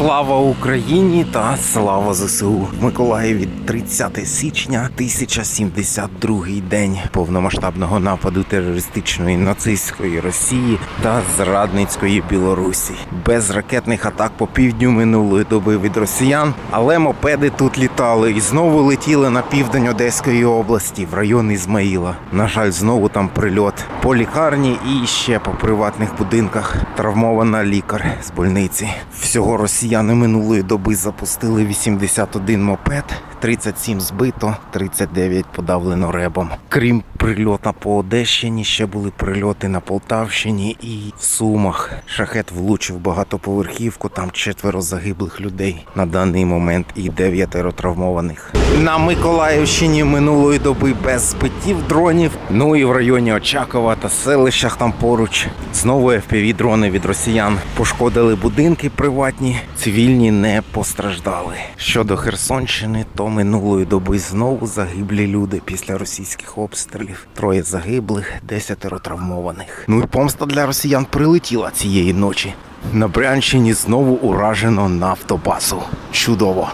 Слава Україні та слава ЗСУ в Миколаєві 30 січня 1072 день повномасштабного нападу терористичної нацистської Росії та зрадницької Білорусі. Без ракетних атак по півдню минулої доби від росіян, але мопеди тут літали і знову летіли на південь Одеської області в район Ізмаїла. На жаль, знову там прильот по лікарні і ще по приватних будинках. Травмована лікар з больниці. Всього росіяни минулої доби запустили 81 мопед, 37 збито, 39 подавлено ребом. Крім прильота по Одещині, ще були прильоти на Полтавщині і в Сумах. Шахет влучив багатоповерхівку, там четверо загиблих людей на даний момент і дев'ятеро травмованих. На Миколаївщині минулої доби без збиттів дронів. Ну і в районі Очакова та селищах там поруч. Знову fpv дрони від росіян пошкодили будинки приватні, цивільні не постраждали. Щодо Херсонщини, то минулої доби знову загиблі люди після російських обстрілів. Троє загиблих, десятеро травмованих. Ну і помста для росіян прилетіла цієї ночі. На Брянщині знову уражено нафтобазу. Чудово.